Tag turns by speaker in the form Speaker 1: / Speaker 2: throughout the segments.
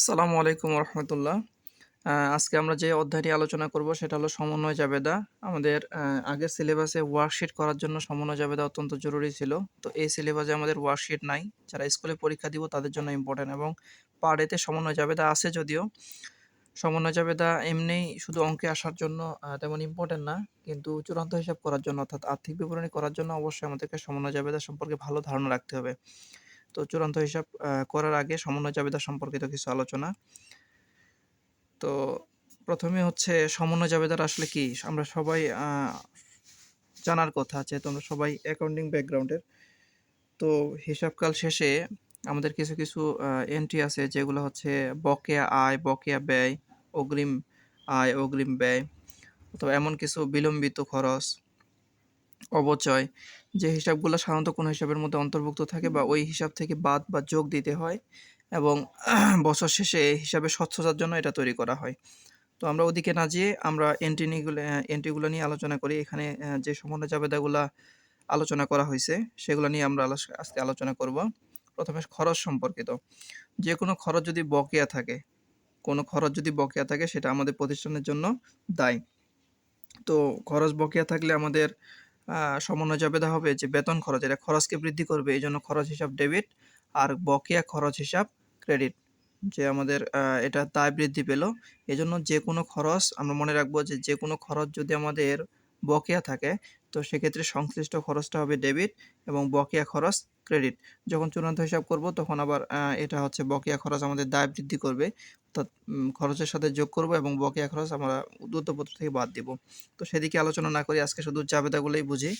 Speaker 1: আসসালামু আলাইকুম রহমতুল্লাহ। আজকে আমরা যে অধ্যায়টি আলোচনা করব সেটা হলো সমন্বয় জাবেদা। আমাদের আগের সিলেবাসে ওয়ার্কশিট করার জন্য সমন্বয় জাবেদা অত্যন্ত জরুরি ছিল। তো এই সিলেবাসে আমাদের ওয়ার্কশিট নাই। যারা স্কুলে পরীক্ষা দিব তাদের জন্য ইম্পর্টেন্ট এবং পার ডেতে সমন্বয় জাবেদা আছে যদিও। সমন্বয় জাবেদা এমনি শুধু অঙ্কে আসার জন্য তেমন ইম্পর্টেন্ট না। কিন্তু চূড়ান্ত হিসাব করার জন্য অর্থাৎ আর্থিক বিবরণী করার জন্য অবশ্যই আমাদেরকে সমন্বয় জাবেদা সম্পর্কে ভালো ধারণা রাখতে হবে। তো চূড়ান্ত হিসাব করার আগে সমন্বয় জাবেদা সম্পর্কিত কিছু আলোচনা। তো প্রথমে হচ্ছে সমন্বয় জাবেদার আসলে কি? আমরা সবাই জানার কথা আছে আমরা সবাই অ্যাকাউন্টিং ব্যাকগ্রাউন্ডের তো হিসাবকাল শেষে আমাদের কিছু কিছু এন্ট্রি আছে যেগুলো হচ্ছে বকেয়া আয়, বকেয়া ব্যয়, অগ্রিম আয়, অগ্রিম ব্যয়, অথবা এমন কিছু বিলম্বিত খরচ, অবচয়। যে হিসাবগুলো সাধারণত কোনো হিসাবের মধ্যে অন্তর্ভুক্ত থাকে বা ওই হিসাব থেকে বাদ বা যোগ দিতে হয় এবং বছর শেষে হিসাবে স্বচ্ছতার জন্য এটা তৈরি করা হয়। তো আমরা ওদিকে না যেয়ে আমরা এন্ট্রিগুলো এন্ট্রিগুলো নিয়ে আলোচনা করি। এখানে যে সমন্বয় জাবেদাগুলা আলোচনা করা হয়েছে সেগুলো নিয়ে আমরা আজকে আলোচনা করব। প্রথমে খরচ সম্পর্কিত। যে কোনো খরচ যদি বকেয়া থাকে কোনো খরচ যদি বকেয়া থাকে সেটা আমাদের প্রতিষ্ঠানের জন্য দায়ী। তো খরচ বকেয়া থাকলে আমাদের আহ, সমন্বয় জাবেদা হবে যে বেতন খরচ এটা খরচকে বৃদ্ধি করবে এই জন্য খরচ হিসাব ডেবিট আর বকেয়া খরচ হিসাব ক্রেডিট যে আমাদের এটা দায় বৃদ্ধি পেল। এই জন্য যে কোনো খরচ আমরা মনে রাখব যে যে কোনো খরচ যদি আমাদের বকেয়া থাকে তো সেক্ষেত্রে সংশ্লিষ্ট খরচটা হবে ডেবিট এবং বকেয়া খরচ ক্রেডিট। যখন চূড়ান্ত হিসাব করব তখন আবার এটা হচ্ছে বকেয়া খরচ আমাদের দায় বৃদ্ধি করবে। খরচের সাথে যোগ করব এবং বকেয়া খরচ আমরা উদ্যোগপত্র থেকে বাদ দিব। তো সেদিকে আলোচনা না করি আজকে শুধু জাবেদাগুলোই বুঝি।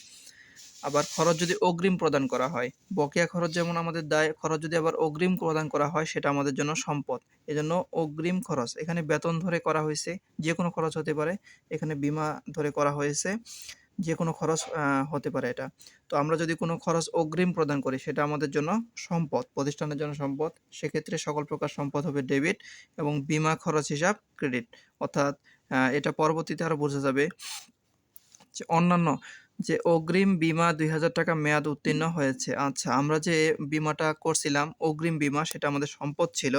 Speaker 1: আবার খরচ যদি অগ্রিম প্রদান করা হয়, বকেয়া খরচ যেমন আমাদের দায়, খরচ যদি আবার অগ্রিম প্রদান করা হয়, সেটা আমাদের জন্য সম্পদ। এজন্য অগ্রিম খরচ, এখানে বেতন ধরে করা হয়েছে যে কোনো খরচ হতে পারে। এখানে বিমা ধরে করা হয়েছে। যে কোনো খরচ হতে পারে এটা। তো আমরা যদি কোনো খরচ অগ্রিম প্রদান করি, সেটা আমাদের জন্য সম্পদ, প্রতিষ্ঠানের জন্য সম্পদ, সেক্ষেত্রে সকল প্রকার সম্পদ হবে ডেবিট এবং বিমা খরচ হিসাব ক্রেডিট। অর্থাৎ এটা পরবর্তীতে আরও বোঝা যাবে যে অন্যান্য যে অগ্রিম বিমা দুই হাজার টাকা মেয়াদ উত্তীর্ণ হয়েছে। আচ্ছা আমরা যে বিমাটা করছিলাম, অগ্রিম বিমা, সেটা আমাদের সম্পদ ছিল,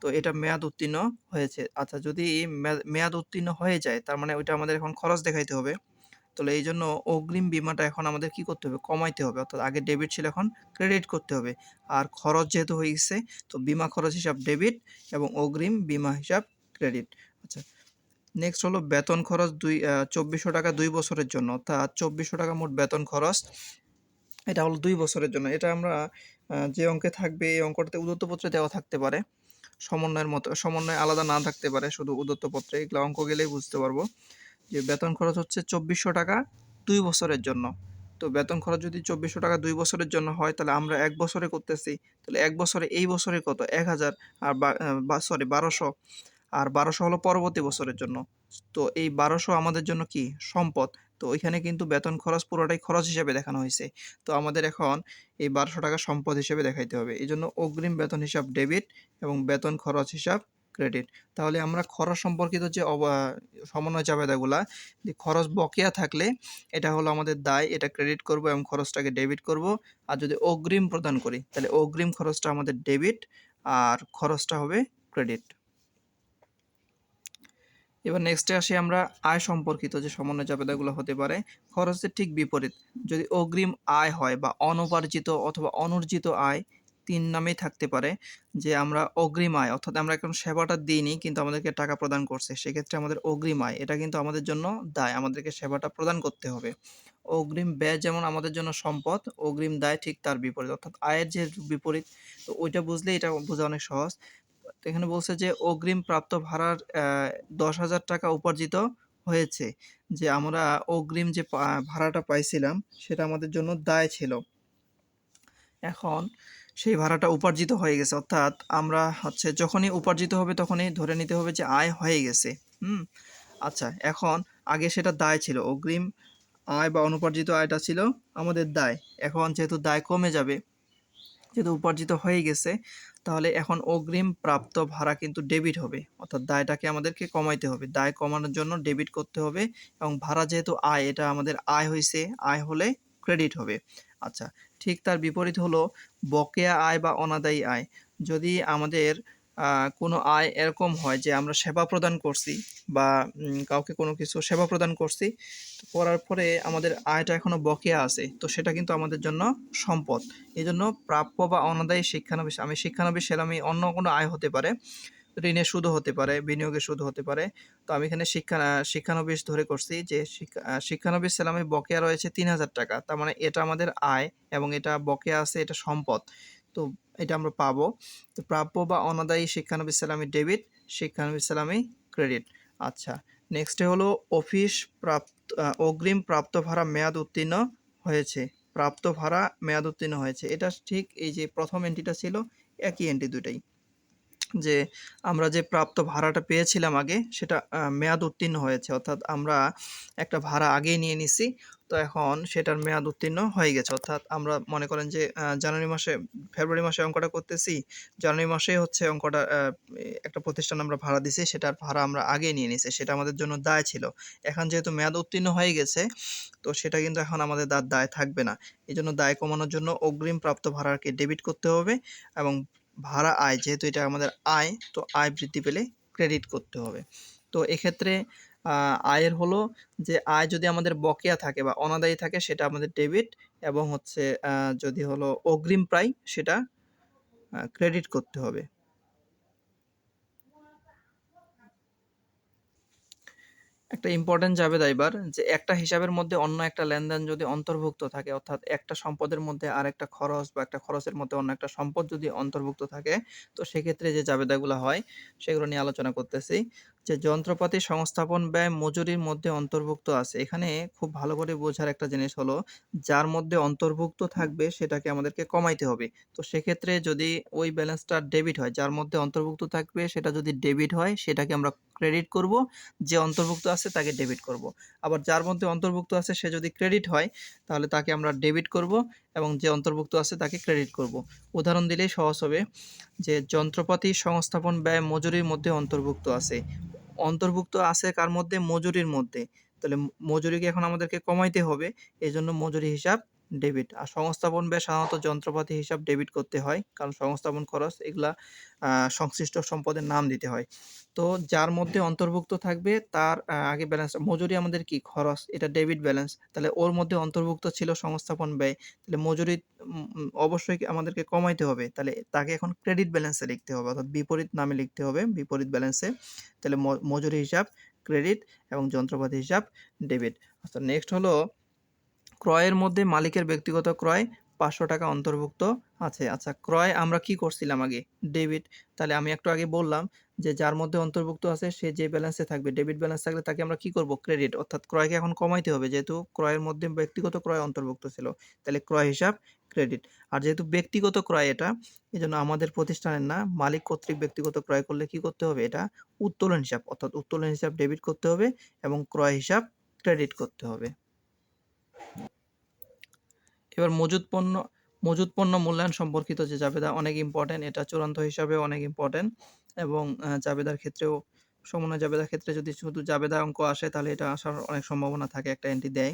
Speaker 1: তো এটা মেয়াদ উত্তীর্ণ হয়েছে। আচ্ছা যদি মেয়াদ উত্তীর্ণ হয়ে যায়, তার মানে ওইটা আমাদের এখন খরচ দেখাইতে হবে। তাহলে এই জন্য অগ্রিম বিমাটা এখন আমাদের কি করতে হবে? কমাইতে হবে। অর্থাৎ আগে ডেবিট ছিল এখন ক্রেডিট করতে হবে। আর খরচ যেহেতু হয়ে গেছে, তো বিমা খরচ হিসাব ডেবিট এবং অগ্রিম বিমা হিসাব ক্রেডিট আচ্ছা নেক্সট হলো বেতন খরচ দুই চব্বিশশো টাকা দুই বছরের জন্য। অর্থাৎ চব্বিশশো টাকা মোট বেতন খরচ, এটা হলো দুই বছরের জন্য। এটা আমরা যে অঙ্কে থাকবে, এই অঙ্কটাতে উদত্তপত্রে দেওয়া থাকতে পারে। সমন্বয়ের মতো, সমন্বয় আলাদা না থাকতে পারে, শুধু উদত্তপত্রে। এগুলো অঙ্ক গেলেই বুঝতে পারব। যে বেতন খরচ হচ্ছে চব্বিশশো টাকা দুই বছরের জন্য। তো বেতন খরচ যদি চব্বিশশো টাকা দুই বছরের জন্য হয়, তাহলে আমরা এক বছরে করতেছি, তাহলে এক বছরে এই বছরে কত? এক হাজার আর সরি বারোশো। আর বারোশো হলো পরবর্তী বছরের জন্য। তো এই বারোশো আমাদের জন্য কি? সম্পদ। তো ওইখানে কিন্তু বেতন খরচ পুরোটাই খরচ হিসেবে দেখানো হয়েছে। তো আমাদের এখন এই বারোশো টাকা সম্পদ হিসেবে দেখাইতে হবে। এই জন্য অগ্রিম বেতন হিসাব ডেবিট এবং বেতন খরচ হিসাব ক্রেডিট তাহলে আমরা খরচ সম্পর্কিত যে সমন্বয় চাবেদাগুলা খরচ বকেয়া থাকলে এটা হলো আমাদের দায়, এটা ক্রেডিট করব এবং খরচটাকে ডেবিট করব। আর যদি অগ্রিম প্রদান করি, তাহলে অগ্রিম খরচটা আমাদের ডেবিট আর খরচটা হবে ক্রেডিট এবার নেক্সটে আসি আমরা আয় সম্পর্কিত যে সমন্বয় জাবেদাগুলো হতে পারে, খরচের ঠিক বিপরীত। যদি অগ্রিম আয় হয় বা অনুপার্জিত অথবা অনর্জিত আয় তিন নামেই থাকতে পারে যে আমরা অগ্রিম আয়, অর্থাৎ আমরা এখন সেবাটা দিইনি কিন্তু আমাদেরকে টাকা প্রদান করছে। সেক্ষেত্রে আমাদের অগ্রিম আয়, এটা কিন্তু আমাদের জন্য দায়, আমাদেরকে সেবাটা প্রদান করতে হবে। অগ্রিম ব্যয় যেমন আমাদের জন্য সম্পদ, অগ্রিম দায় ঠিক তার বিপরীত, অর্থাৎ আয়ের যে বিপরীত, তো ওইটা বুঝলে এটা বোঝা অনেক সহজ। এখানে বলছে যে অগ্রিম প্রাপ্ত ভাড়ার দশ হাজার টাকা উপার্জিত হয়েছে, যে আমরা অগ্রিম যে ভাড়াটা পাইছিলাম সেটা আমাদের জন্য দায় ছিল। এখন সেই ভাড়াটা উপার্জিত হয়ে গেছে। অর্থাৎ আমরা হচ্ছে যখনই উপার্জিত হবে তখনই ধরে নিতে হবে যে আয় হয়ে গেছে। হুম? আচ্ছা এখন আগে সেটা দায় ছিল। অগ্রিম আয় বা অনুপার্জিত আয়টা ছিল আমাদের দায়। এখন যেহেতু দায় কমে যাবে, যেহেতু উপার্জিত হয়ে গেছে, তাহলে এখন অগ্রিম প্রাপ্ত ভাড়া কিন্তু ডেবিট হবে। অর্থাৎ দায়টাকে আমাদেরকে কমাইতে হবে। দায় কমানোর জন্য ডেবিট করতে হবে এবং ভাড়া যেহেতু আয়, এটা আমাদের আয় হয়েছে আয় হলে ক্রেডিট হবে। আচ্ছা ঠিক তার বিপরীত হলো বকেয়া আয় বা অনাদায়ী আয়। যদি আমাদের কোনো আয় এরকম হয় যে আমরা সেবা প্রদান করছি বা কাউকে কোনো কিছু সেবা প্রদান করছি করার পরে আমাদের আয়টা এখনও বকেয়া আছে, তো সেটা কিন্তু আমাদের জন্য সম্পদ। এই জন্য প্রাপ্য বা অনাদায়ী শিক্ষানবিশ, আমি শিক্ষানবিশ আমি অন্য কোনো আয় হতে পারে। ঋণের সুদও হতে পারে, বিনিয়োগের সুদ হতে পারে। তো আমি এখানে শিক্ষা, শিক্ষানবিশ ধরে করছি যে শিক্ষানবিশ সেলামে বকেয়া রয়েছে তিন হাজার টাকা। তার মানে এটা আমাদের আয় এবং এটা বকেয়া আছে, এটা সম্পদ। তো এটা আমরা পাবো। তো প্রাপ্য বা অনাদায়ী শিক্ষানবিশ সেলামি ডেবিট, শিক্ষানবিশ সেলামি ক্রেডিট। আচ্ছা নেক্সটে হলো অফিস প্রাপ্ত অগ্রিম প্রাপ্ত ভাড়া মেয়াদ উত্তীর্ণ হয়েছে। প্রাপ্ত ভাড়া মেয়াদ উত্তীর্ণ হয়েছে। এটা ঠিক এই যে প্রথম এন্ট্রিটা ছিল, একই এন্ট্রি দুটাই যে আমরা যে প্রাপ্ত ভাড়াটা পেয়েছিলাম আগে, সেটা মেয়াদ উত্তীর্ণ হয়েছে। অর্থাৎ আমরা একটা ভাড়া আগেই নিয়ে নিছি, তো এখন সেটার মেয়াদ উত্তীর্ণ হয়ে গেছে। অর্থাৎ আমরা মনে করেন যে জানুয়ারি মাসে, ফেব্রুয়ারি মাসে অঙ্কটা করতেছি, জানুয়ারি মাসে হচ্ছে অঙ্কটা একটা প্রতিষ্ঠান আমরা ভাড়া দিছি, সেটার ভাড়া আমরা আগে নিয়ে নিছি, সেটা আমাদের জন্য দায় ছিল। এখন যেহেতু মেয়াদ উত্তীর্ণ হয়ে গেছে, তো সেটা কিন্তু এখন আমাদের দায় থাকবে না। এই জন্য দায় কমানোর জন্য অগ্রিম প্রাপ্ত ভাড়াকে ডেবিট করতে হবে এবং ভাড়া আয়, যেহেতু এটা আমাদের আয়, তো আয় বৃদ্ধি পেলে ক্রেডিট করতে হবে। তো এক্ষেত্রে আয়ের হলো যে আয় যদি আমাদের বকেয়া থাকে বা অনাদায়ী থাকে, সেটা আমাদের ডেবিট এবং হচ্ছে যদি হলো অগ্রিম প্রায়, সেটা ক্রেডিট করতে হবে। একটা ইম্পর্টেন্ট যাবে এবার, যে একটা হিসাবের মধ্যে অন্য একটা লেনদেন যদি অন্তর্ভুক্ত থাকে, অর্থাৎ একটা সম্পদের মধ্যে আর একটা খরচ বা একটা খরচের মধ্যে অন্য একটা সম্পদ যদি অন্তর্ভুক্ত থাকে, তো সেক্ষেত্রে যে জাবেদাগুলো হয়, সেগুলো নিয়ে আলোচনা করতেছি। যে যন্ত্রপাতি সংস্থাপন ব্যয় মজুরির মধ্যে অন্তর্ভুক্ত আছে। এখানে খুব ভালো করে বোঝার একটা জিনিস হলো, যার মধ্যে অন্তর্ভুক্ত থাকবে সেটাকে আমাদেরকে কমাইতে হবে। তো সেক্ষেত্রে যদি ওই ব্যালেন্সটা ডেবিট হয়, যার মধ্যে অন্তর্ভুক্ত থাকবে সেটা যদি ডেবিট হয়, সেটাকে আমরা ক্রেডিট করব। যে অন্তর্ভুক্ত আছে তাকে ডেবিট করব। আবার যার মধ্যে অন্তর্ভুক্ত আছে সে যদি ক্রেডিট হয়, তাহলে তাকে আমরা ডেবিট করব এবং যে অন্তর্ভুক্ত আছে তাকে ক্রেডিট করব। উদাহরণ দিলেই সহজ হবে যে যন্ত্রপাতি সংস্থাপন ব্যয় মজুরির মধ্যে অন্তর্ভুক্ত আছে। অন্তর্ভুক্ত আছে কার মধ্যে? মজুরির মধ্যে। তাহলে মজুরিকে এখন আমাদেরকে কমাইতে হবে। এই জন্য মজুরি হিসাব ডেবিট। আর সংস্থাপন ব্যয় সাধারণত যন্ত্রপাতি হিসাব ডেবিট করতে হয়, কারণ সংস্থাপন খরচ, এগুলা সংশ্লিষ্ট সম্পদের নাম দিতে হয়। তো যার মধ্যে অন্তর্ভুক্ত থাকবে, তার আগে ব্যালেন্স মজুরি আমাদের কি? খরচ, এটা ডেবিট ব্যালেন্স তাহলে ওর মধ্যে অন্তর্ভুক্ত ছিল সংস্থাপন ব্যয়। তাহলে মজুরি অবশ্যই আমাদেরকে কমাইতে হবে। তাহলে তাকে এখন ক্রেডিট ব্যালেন্সে লিখতে হবে, অর্থাৎ বিপরীত নামে লিখতে হবে, বিপরীত ব্যালেন্সে তাহলে মজুরি হিসাব ক্রেডিট এবং যন্ত্রপাতি হিসাব ডেবিট আচ্ছা নেক্সট হলো ক্রয়ের মধ্যে মালিকের ব্যক্তিগত ক্রয় পাঁচশো টাকা অন্তর্ভুক্ত আছে। আচ্ছা ক্রয় আমরা কি করছিলাম আগে? ডেবিট। তাহলে আমি একটু আগে বললাম যে, যার মধ্যে অন্তর্ভুক্ত আছে, সে যে ব্যালেন্সে থাকবে, ডেবিট ব্যালেন্স থাকলে তাকে আমরা কি করব? ক্রেডিট অর্থাৎ ক্রয়কে এখন কমাইতে হবে, যেহেতু ক্রয়ের মধ্যে ব্যক্তিগত ক্রয় অন্তর্ভুক্ত ছিল। তাহলে ক্রয় হিসাব ক্রেডিট আর যেহেতু ব্যক্তিগত ক্রয় এটা এই জন্য আমাদের প্রতিষ্ঠানের না, মালিক কর্তৃক ব্যক্তিগত ক্রয় করলে কি করতে হবে? এটা উত্তোলন হিসাব, অর্থাৎ উত্তোলন হিসাব ডেবিট করতে হবে এবং ক্রয় হিসাব ক্রেডিট করতে হবে। এবার মজুদ পণ্য মজুদ পণ্য মূল্যায়ন সম্পর্কিত যে জাবেদা, অনেক ইম্পর্টেন্ট এটা চূড়ান্ত হিসাবে অনেক ইম্পর্টেন্ট এবং জাবেদার ক্ষেত্রেও, সমন্বয় জাবেদার ক্ষেত্রে যদি শুধু জাবেদা অঙ্ক আসে, তাহলে এটা আসার অনেক সম্ভাবনা থাকে, একটা এন্ট্রি দেয়।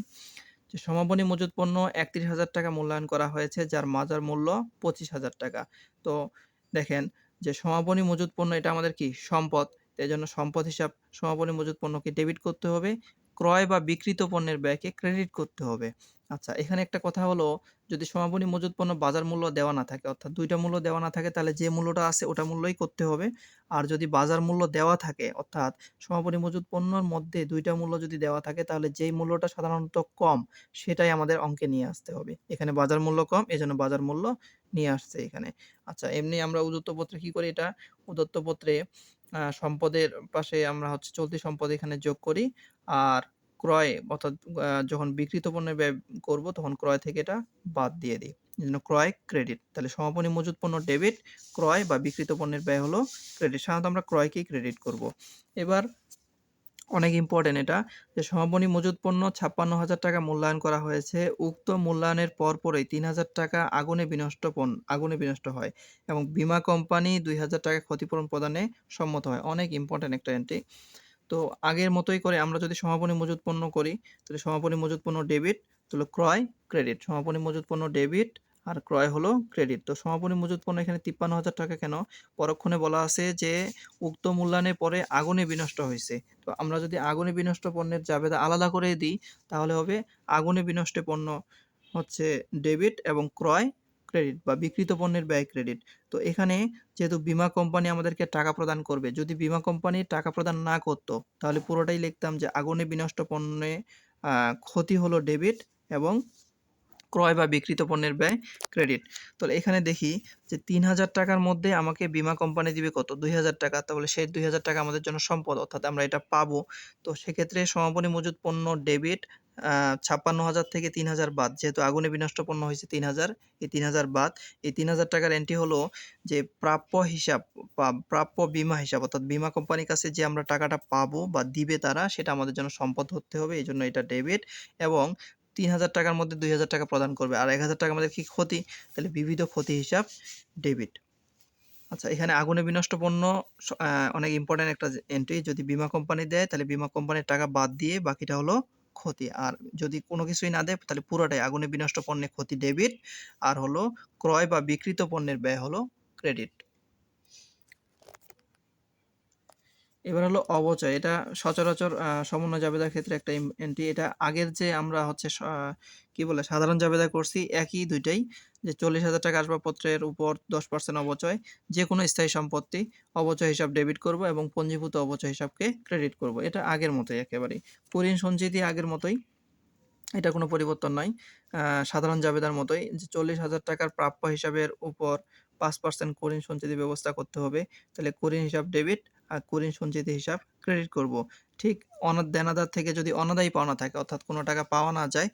Speaker 1: যে সমাপনী মজুদ পণ্য একত্রিশ হাজার টাকা মূল্যায়ন করা হয়েছে, যার মাজার মূল্য পঁচিশ হাজার টাকা। তো দেখেন, যে সমাপনী মজুদ পণ্য এটা আমাদের কি? সম্পদ। এই জন্য সম্পদ হিসাব, সমাপনী মজুদ পণ্যকে ডেবিট করতে হবে, ক্রয় বা বিক্রিত পণ্যের ব্যয়কে ক্রেডিট করতে হবে। আচ্ছা এখানে একটা কথা হলো, যদি সমাপনী মজুদ পণ্য বাজার মূল্য দেওয়া না থাকে, অর্থাৎ দুইটা মূল্য দেওয়া না থাকে, তাহলে যে মূল্যটা আছে ওটা মূল্যই করতে হবে। আর যদি বাজার মূল্য দেওয়া থাকে, অর্থাৎ সমাপনী মজুদ পণ্যর মধ্যে দুইটা মূল্য যদি দেওয়া থাকে, তাহলে যেই মূল্যটা সাধারণত কম, সেটাই আমাদের অঙ্কে নিয়ে আসতে হবে। এখানে বাজার মূল্য কম, এজন্য বাজার মূল্য নিয়ে আসছে এখানে। আচ্ছা এমনি আমরা উদত্ত পত্রে কি করি এটা? উদত্ত পত্রে সম্পদের পাশে আমরা হচ্ছে চলতি সম্পদ এখানে যোগ করি। আর ক্রয় অর্থাৎ যখন বিক্রিত পণ্যের ব্যয় করব, তখন ক্রয় থেকে এটা বাদ দিয়ে দিই। জন্য ক্রয়, ক্রেডিট। তাহলে সমাপনী মজুদ পণ্য ডেবিট, ক্রয় বা বিক্রিত পণ্যের ব্যয় হলো ক্রেডিট। সাধারণত আমরা ক্রয়কেই ক্রেডিট করব। এবার অনেক ইম্পর্টেন্ট এটা, যে সমাপনী মজুদ পণ্য ছাপ্পান্ন হাজার টাকা মূল্যায়ন করা হয়েছে। উক্ত মূল্যায়নের পরপরই তিন হাজার টাকা আগুনে বিনষ্ট পণ্য, আগুনে বিনষ্ট হয় এবং বীমা কোম্পানি দুই হাজার টাকা ক্ষতিপূরণ প্রদানে সম্মত হয়। অনেক ইম্পর্টেন্ট একটা এন্ট্রি তো আগের মতোই করে আমরা যদি সমাপনী মজুদ পণ্য করি, তাহলে সমাপনী মজুদ পণ্য ডেবিট তাহলে ক্রয় ক্রেডিট সমাপনী মজুদ পণ্য ডেবিট আর ক্রয় হলো ক্রেডিট তো সমাপনী মজুত পণ্য এখানে তিপ্পান্ন হাজার টাকা কেন? পরক্ষণে বলা আছে যে উক্ত মূল্যায়নের পরে আগুনে বিনষ্ট হয়েছে। তো আমরা যদি আগুনে বিনষ্ট পণ্যের জাবেদা আলাদা করে দিই, তাহলে হবে আগুনে বিনষ্ট পণ্য হচ্ছে ডেবিট এবং ক্রয় ক্রেডিট বা বিক্রিত পণ্যের ব্যয় ক্রেডিট তো এখানে যেহেতু বিমা কোম্পানি আমাদেরকে টাকা প্রদান করবে, যদি বিমা কোম্পানি টাকা প্রদান না করতো, তাহলে পুরোটাই লিখতাম যে আগুনে বিনষ্ট পণ্যে ক্ষতি হলো ডেবিট এবং ক্রয় বা বিক্রিত পণ্যের ব্যয় ক্রেডিট তো এখানে দেখি যে তিন হাজার টাকার মধ্যে আমাকে বিমা কোম্পানি দিবে কত? দুই হাজার টাকা। তাহলে সেই দুই হাজার টাকা আমাদের জন্য সম্পদ, অর্থাৎ আমরা এটা পাবো। তো সেক্ষেত্রে সমাপনী মজুত পণ্য ডেবিট ছাপ্পান্ন হাজার থেকে তিন হাজার বাদ। যেহেতু আগুনে বিনষ্ট পণ্য হয়েছে তিন হাজার, এই তিন হাজার বাদ। এই তিন হাজার টাকার এন্ট্রি হলো যে প্রাপ্য হিসাব প্রাপ্য বিমা হিসাব, অর্থাৎ বিমা কোম্পানির কাছে যে আমরা টাকাটা পাবো বা দিবে তারা, সেটা আমাদের জন্য সম্পদ ধরতে হবে। এই জন্য এটা ডেবিট এবং তিন হাজার টাকার মধ্যে দুই হাজার টাকা প্রদান করবে। আর এক হাজার টাকা আমাদের কি ক্ষতি? তাহলে বিবিধ ক্ষতি হিসাব ডেবিট আচ্ছা এখানে আগুনে বিনষ্ট পণ্য অনেক ইম্পর্টেন্ট একটা এন্ট্রি যদি বিমা কোম্পানি দেয়, তাহলে বিমা কোম্পানির টাকা বাদ দিয়ে বাকিটা হলো ক্ষতি। আর যদি কোনো কিছুই না দেয়, তাহলে পুরোটাই আগুনে বিনষ্ট পণ্যের ক্ষতি ডেবিট আর হলো ক্রয় বা বিক্রিত পণ্যের ব্যয় হলো ক্রেডিট এবার হলো অবচয়। এটা সচরাচর সমন্বয় জাবেদার ক্ষেত্রে একটা এন্ট্রি এটা আগের যে আমরা হচ্ছে কি বলে, সাধারণ জাবেদা করছি, একই দুইটাই। যে চল্লিশ হাজার টাকা আসবাবপত্রের উপর দশ পার্সেন্ট অবচয় যে কোনো স্থায়ী সম্পত্তি, অবচয় হিসাব ডেবিট করব এবং পঞ্জীভূত অবচয় হিসাবকে ক্রেডিট করব। এটা আগের মতোই একেবারেই পরিণ সঞ্চিতি আগের মতোই। এটা কোনো পরিবর্তন নয় সাধারণ জাবেদার মতোই। যে চল্লিশ হাজার টাকার প্রাপ্য হিসাবের উপর পাঁচ পার্সেন্ট করিন সঞ্চিতি ব্যবস্থা করতে হবে। তাহলে করিন হিসাব ডেবিট করিন সঞ্চিতি হিসাব ক্রেডিট করব। ঠিক অনাথ দেনাদার থেকে যদি অনাদায়ী পাওনা থাকে, অর্থাৎ কোনো টাকা পাওয়া না যায়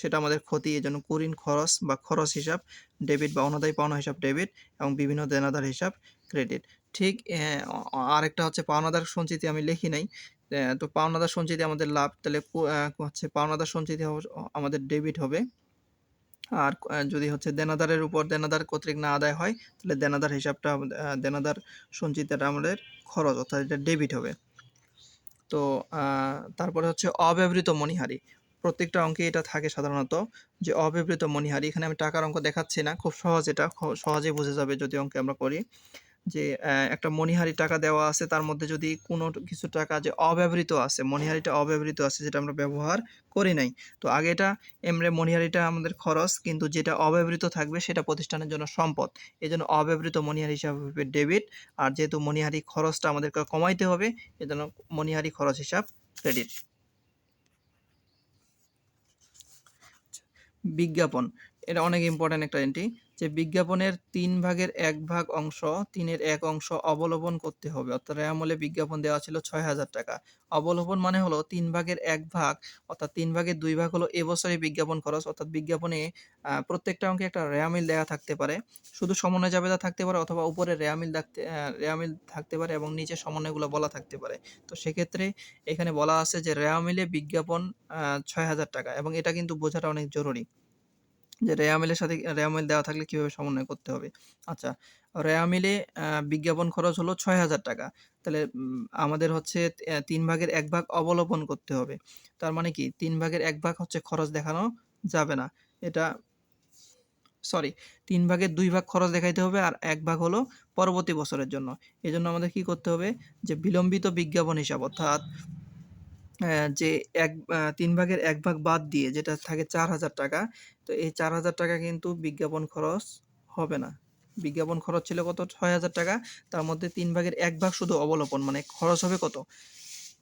Speaker 1: সেটা আমাদের ক্ষতি। এই জন্য করিন খরচ বা খরচ হিসাব ডেবিট বা অনাদায়ী পাওনা হিসাব ডেবিট এবং বিভিন্ন দেনাদার হিসাব ক্রেডিট ঠিক আরেকটা হচ্ছে পাওনাদার সঞ্চিতি আমি লিখি নাই। তো পাওনাদার সঞ্চিতি আমাদের লাভ, তাহলে হচ্ছে পাওনাদার সঞ্চিতি আমাদের ডেবিট হবে। আর যদি হচ্ছে দেনাদারের উপর দেনাদার কর্তৃক না আদায় হয়, তাহলে দেনাদার হিসাবটা দেনাদার সঞ্চিতিটা আমাদের খরচ, অর্থাৎ এটা ডেবিট হবে। তো তারপরে হচ্ছে অব্যবহৃত মণিহারি। প্রত্যেকটা অঙ্কে এটা থাকে সাধারণত যে অব্যবহৃত মণিহারি। এখানে আমি টাকার অঙ্ক দেখাচ্ছি না, খুব সহজ এটা সহজেই বোঝা যাবে যদি অঙ্কে আমরা করি। যে একটা মণিহারি টাকা দেওয়া আছে, তার মধ্যে যদি কোনো কিছু টাকা যে অব্যবহৃত আছে, মণিহারিটা অব্যবহৃত আছে, যেটা আমরা ব্যবহার করি নাই। তো আগে এটা এমরে মণিহারিটা আমাদের খরচ, কিন্তু যেটা অব্যবহৃত থাকবে, সেটা প্রতিষ্ঠানের জন্য সম্পদ। এই জন্য অব্যবহৃত মণিহারি হিসাবে ডেবিট, আর যেহেতু মণিহারি খরচটা আমাদেরকে কমাইতে হবে, এজন্য মণিহারি খরচ হিসাব ক্রেডিট। বিজ্ঞাপন, এটা অনেক ইম্পর্ট্যান্ট একটা এন্ট্রি যে বিজ্ঞাপনের তিন ভাগের এক ভাগ অংশ তিনের এক অংশ অবলম্বন করতে হবে। অর্থাৎ আমলে বিজ্ঞাপন দেওয়া ছিল ছয় হাজার টাকা। অবলম্বন মানে হলো তিন ভাগের এক ভাগ, অর্থাৎ তিন ভাগের দুই ভাগ হলো এবছরে বিজ্ঞাপন খরচ। অর্থাৎ বিজ্ঞাপনে প্রত্যেকটা অঙ্কে একটা রেয়ামিল দেওয়া থাকতে পারে। শুধু সমন্বয় জাবেদা থাকতে পারে অথবা উপরে রেয়ামিল থাকতে রেয়ামিল থাকতে পারে এবং নিচে সমন্বয়গুলো বলা থাকতে পারে। তো সেক্ষেত্রে এখানে বলা আছে যে রেয়ামিলে বিজ্ঞাপন ছয় হাজার টাকা এবং এটা কিন্তু বোঝাটা অনেক জরুরি। যে রেয়ামিলের সাথে রেয়ামিল দেওয়া থাকলে কীভাবে সমন্বয় করতে হবে? আচ্ছা রেয়ামিলে বিজ্ঞাপন খরচ হলো ছয় হাজার টাকা। তাহলে আমাদের হচ্ছে তিন ভাগের এক ভাগ অবলোপন করতে হবে। তার মানে কি? তিন ভাগের এক ভাগ হচ্ছে খরচ দেখানো যাবে না। এটা সরি তিন ভাগের দুই ভাগ খরচ দেখাইতে হবে আর এক ভাগ হলো পরবর্তী বছরের জন্য। এই জন্য আমাদের কি করতে হবে? যে বিলম্বিত বিজ্ঞাপন হিসাব, অর্থাৎ যে এক তিন ভাগের এক ভাগ বাদ দিয়ে যেটা থাকে চার হাজার টাকা, তো এই চার হাজার টাকা কিন্তু বিজ্ঞাপন খরচ হবে না। বিজ্ঞাপন খরচ ছিল কত? ছয় হাজার টাকা। তার মধ্যে তিন ভাগের এক ভাগ শুধু অবলোপন মানে খরচ হবে কত?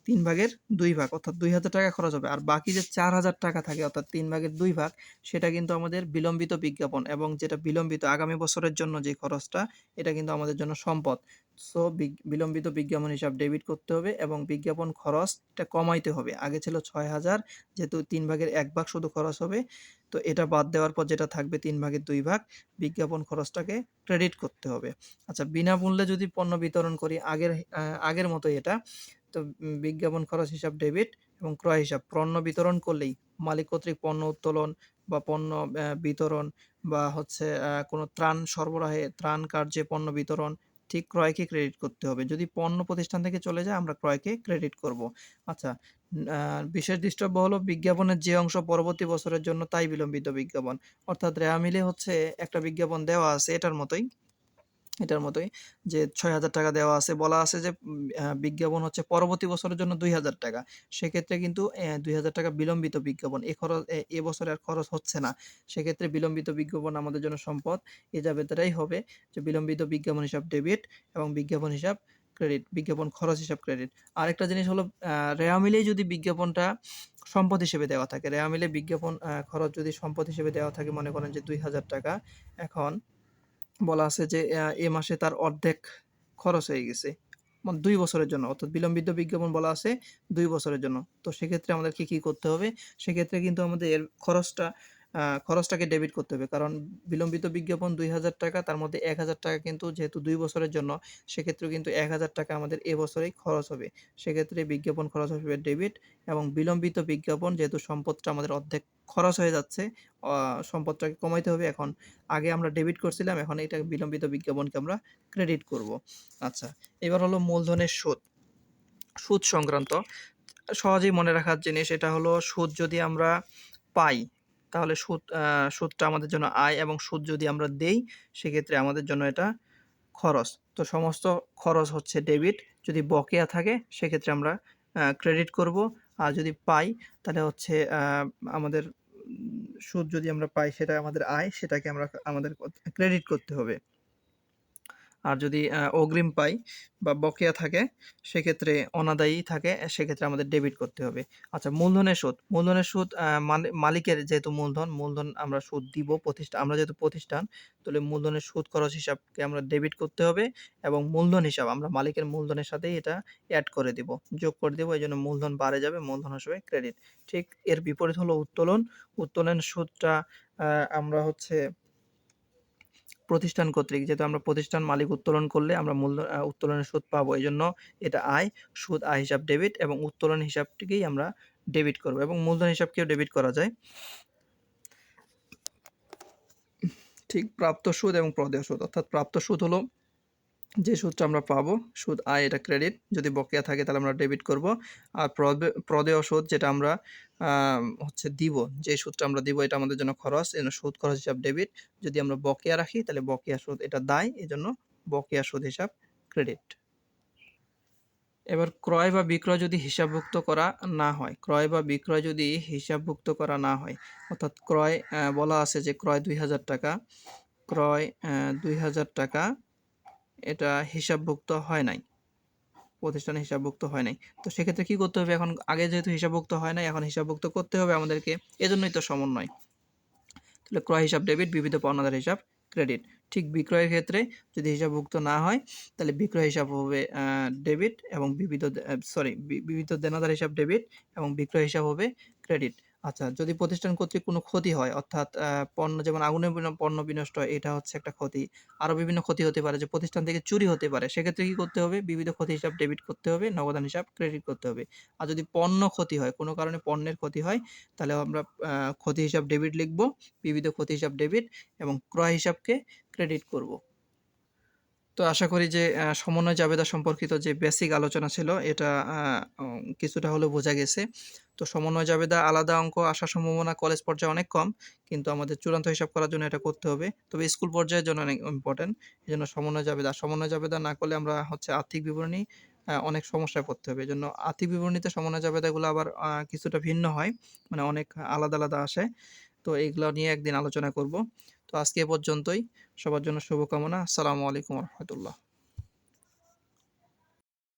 Speaker 1: তিন ভাগের দুই ভাগ, অর্থাৎ দুই হাজার টাকা খরচ হবে। আর বাকি যে চার হাজার টাকা থাকে, অর্থাৎ তিন ভাগের দুই ভাগ, সেটা কিন্তু আমাদের বিলম্বিত বিজ্ঞাপন এবং যেটা বিলম্বিত আগামী বছরের জন্য যে খরচটা, এটা কিন্তু আমাদের জন্য সম্পদ। সো বিলম্বিত বিজ্ঞাপন হিসাব ডেবিট করতে হবে এবং বিজ্ঞাপন খরচ এটা কমাইতে হবে। আগে ছিল ছয় হাজার, যেহেতু তিন ভাগের এক ভাগ শুধু খরচ হবে, তো এটা বাদ দেওয়ার পর যেটা থাকবে তিন ভাগের দুই ভাগ, বিজ্ঞাপন খরচটাকে ক্রেডিট করতে হবে। আচ্ছা বিনামূল্যে যদি পণ্য বিতরণ করি, আগের আগের মতোই এটা, তো বিজ্ঞাপন খরচ হিসাব ডেবিট এবং ক্রয় হিসাব, পণ্য বিতরণ করলেই মালিক কর্তৃক পণ্য উত্তোলন বা পণ্য বিতরণ বা হচ্ছে কোনো ত্রাণ সরবরাহে, ত্রাণ কার্যে পণ্য বিতরণ ঠিক ক্রয়কে ক্রেডিট করতে হবে। যদি পণ্য প্রতিষ্ঠান থেকে চলে যায়, আমরা ক্রয়কে ক্রেডিট করব। আচ্ছা বিশেষ দৃষ্টব্য হলো বিজ্ঞাপনের যে অংশ পরবর্তী বছরের জন্য তাই বিলম্বিত বিজ্ঞাপন। অর্থাৎ রেয়া মিলে হচ্ছে একটা বিজ্ঞাপন দেওয়া আছে, এটার মতোই। এটার মতোই যে ছয় হাজার টাকা দেওয়া আছে। বলা আছে যে বিজ্ঞাপন হচ্ছে পরবর্তী বছরের জন্য দুই হাজার টাকা। সেক্ষেত্রে কিন্তু দুই হাজার টাকা বিলম্বিত বিজ্ঞাপন। এ খরচ এ- বছরে আর খরচ হচ্ছে না। সেক্ষেত্রে বিলম্বিত বিজ্ঞাপন আমাদের জন্য সম্পদ। এ যাবে তারাই হবে যে বিলম্বিত বিজ্ঞাপন হিসাব ডেবিট এবং বিজ্ঞাপন হিসাব ক্রেডিট বিজ্ঞাপন খরচ হিসাব ক্রেডিট। আরেকটা জিনিস হলো আহ, রেয়া মিলেই যদি বিজ্ঞাপনটা সম্পদ হিসেবে দেওয়া থাকে। রেয়া মিলে বিজ্ঞাপন খরচ যদি সম্পদ হিসেবে দেওয়া থাকে মনে করেন যে দুই হাজার টাকা এখন বলা আছে যে এ মাসে তার অর্ধেক খরচ হয়ে গেছে। মানে দুই বছরের জন্য, অর্থাৎ বিলম্বিত বিজ্ঞাপন বলা আছে দুই বছরের জন্য। তো সেক্ষেত্রে আমাদের কি কি করতে হবে? সেক্ষেত্রে কিন্তু আমাদের এর খরচটা খরচটাকে ডেবিট করতে হবে। কারণ বিলম্বিত বিজ্ঞাপন দুই হাজার টাকা, তার মধ্যে এক হাজার টাকা কিন্তু যেহেতু দুই বছরের জন্য, সেক্ষেত্রে কিন্তু এক হাজার টাকা আমাদের এ বছরেই খরচ হবে। সেক্ষেত্রে বিজ্ঞাপন খরচ হবে ডেবিট এবং বিলম্বিত বিজ্ঞাপন যেহেতু সম্পদটা আমাদের অর্ধেক খরচ হয়ে যাচ্ছে সম্পদটাকে কমাইতে হবে। এখন আগে আমরা ডেবিট করছিলাম, এখন এটা বিলম্বিত বিজ্ঞাপনকে আমরা ক্রেডিট করব। আচ্ছা এবার হলো মূলধনের সুদ। সুদ সংক্রান্ত সহজেই মনে রাখার জিনিস, এটা হলো সুদ যদি আমরা পাই তাহলে সুদ সুদটা আমাদের জন্য আয় এবং সুদ যদি আমরা দেই, সেক্ষেত্রে আমাদের জন্য এটা খরচ। তো সমস্ত খরচ হচ্ছে ডেবিট যদি বকেয়া থাকে, সেক্ষেত্রে আমরা ক্রেডিট করব। আর যদি পাই, তাহলে হচ্ছে আমাদের সুদ যদি আমরা পাই, সেটা আমাদের আয়, সেটাকে আমরা আমাদের ক্রেডিট করতে হবে। আর যদি অগ্রিম পাই বা বকেয়া থাকে, সেক্ষেত্রে অনাদায়ী থাকে, সেক্ষেত্রে আমাদের ডেবিট করতে হবে। আচ্ছা মূলধনের সুদ। মূলধনের সুদ মানে- মালিকের যেহেতু মূলধন মূলধন আমরা সুদ দিব প্রতিষ্ঠান আমরা যেহেতু প্রতিষ্ঠান, তাহলে মূলধনের সুদ খরচ হিসাবকে আমরা ডেবিট করতে হবে এবং মূলধন হিসাব, আমরা মালিকের মূলধনের সাথেই এটা অ্যাড করে দিব। যোগ করে দেবো, এই জন্য মূলধন বাড়ে যাবে, মূলধন হিসেবে ক্রেডিট ঠিক এর বিপরীত হলো উত্তোলন। উত্তোলনের সুদটা আমরা হচ্ছে প্রতিষ্ঠান কর্তৃক, যেহেতু আমরা প্রতিষ্ঠান মালিক উত্তোলন করলে আমরা মূল্য উত্তোলনের সুদ পাবো এই জন্য এটা আয়, সুদ, আয় হিসাব ডেবিট এবং উত্তোলন হিসাবটিকেই আমরা ডেবিট করব এবং মূলধন হিসাবকেও ডেবিট করা যায়। ঠিক, প্রাপ্ত সুদ এবং প্রদেয় সুদ, অর্থাৎ প্রাপ্ত সুদ হলো যে সুদটা আমরা পাবো, সুদ আয় এটা ক্রেডিট যদি বকেয়া থাকে তাহলে আমরা ডেবিট করব। আর প্রদে- প্রদেয় সুদ যেটা আমরা হচ্ছে দিব, যে সুদটা আমরা দিব এটা আমাদের জন্য খরচ জন্য সুদ খরচ হিসাব ডেবিট যদি আমরা বকেয়া রাখি তাহলে বকেয়া সুদ এটা দায় এই জন্য বকেয়া সুদ হিসাব ক্রেডিট এবার ক্রয় বা বিক্রয় যদি হিসাবভুক্ত করা না হয়, ক্রয় বা বিক্রয় যদি হিসাবভুক্ত করা না হয়, অর্থাৎ ক্রয় বলা আছে যে ক্রয় দুই হাজার টাকা, ক্রয় দুই হাজার টাকা এটা হিসাবভুক্ত হয় নাই। প্রতিষ্ঠানে হিসাবভুক্ত হয় নাই। তো সেক্ষেত্রে কি করতে হবে? এখন আগে যেহেতু হিসাবভুক্ত হয় নাই, এখন হিসাবভুক্ত করতে হবে আমাদেরকে। এজন্যই তো সমন্বয়। তাহলে ক্রয় হিসাব ডেবিট বিবিধ পাওনাদার হিসাব ক্রেডিট ঠিক বিক্রয়ের ক্ষেত্রে যদি হিসাবভুক্ত না হয়, তাহলে বিক্রয় হিসাব হবে ডেবিট এবং বিবিধ সরি বিবিধ দেনাদার হিসাব ডেবিট এবং বিক্রয় হিসাব হবে ক্রেডিট আচ্ছা যদি প্রতিষ্ঠান কর্তৃক কোনো ক্ষতি হয় অর্থাৎ পণ্য যেমন আগুনে পণ্য বিনষ্ট হয় এটা হচ্ছে একটা ক্ষতি। আরও বিভিন্ন ক্ষতি হতে পারে যে প্রতিষ্ঠান থেকে চুরি হতে পারে সেক্ষেত্রে কি করতে হবে? বিবিধ ক্ষতি হিসাব ডেবিট করতে হবে নগদান হিসাব ক্রেডিট করতে হবে। আর যদি পণ্য ক্ষতি হয় কোনো কারণে পণ্যের ক্ষতি হয় তাহলে আমরা আহ, ক্ষতি হিসাব ডেবিট লিখব বিবিধ ক্ষতি হিসাব ডেবিট এবং ক্রয় হিসাবকে ক্রেডিট করব। তো আশা করি যে সমন্বয় জাবেদা সম্পর্কিত যে বেসিক আলোচনা ছিল, এটা কিছুটা হলেও বোঝা গেছে। তো সমন্বয় জাবেদা আলাদা অঙ্ক আসার সম্ভাবনা কলেজ পর্যায়ে অনেক কম, কিন্তু আমাদের চূড়ান্ত হিসাব করার জন্য এটা করতে হবে। তবে স্কুল পর্যায়ের জন্য অনেক ইম্পর্টেন্ট এই জন্য সমন্বয় জাবেদা সমন্বয় জাবেদা না করলে আমরা হচ্ছে আর্থিক বিবরণী অনেক সমস্যায় পড়তে হবে। এই জন্য আর্থিক বিবরণীতে সমন্বয় জাবেদাগুলো আবার কিছুটা ভিন্ন হয় মানে অনেক আলাদা আলাদা আসে। তো এইগুলো নিয়ে একদিন আলোচনা করব। তো আজকে পর্যন্তই। সবার জন্য শুভকামনা। আসসালামু আলাইকুম রহমতুল্লাহ।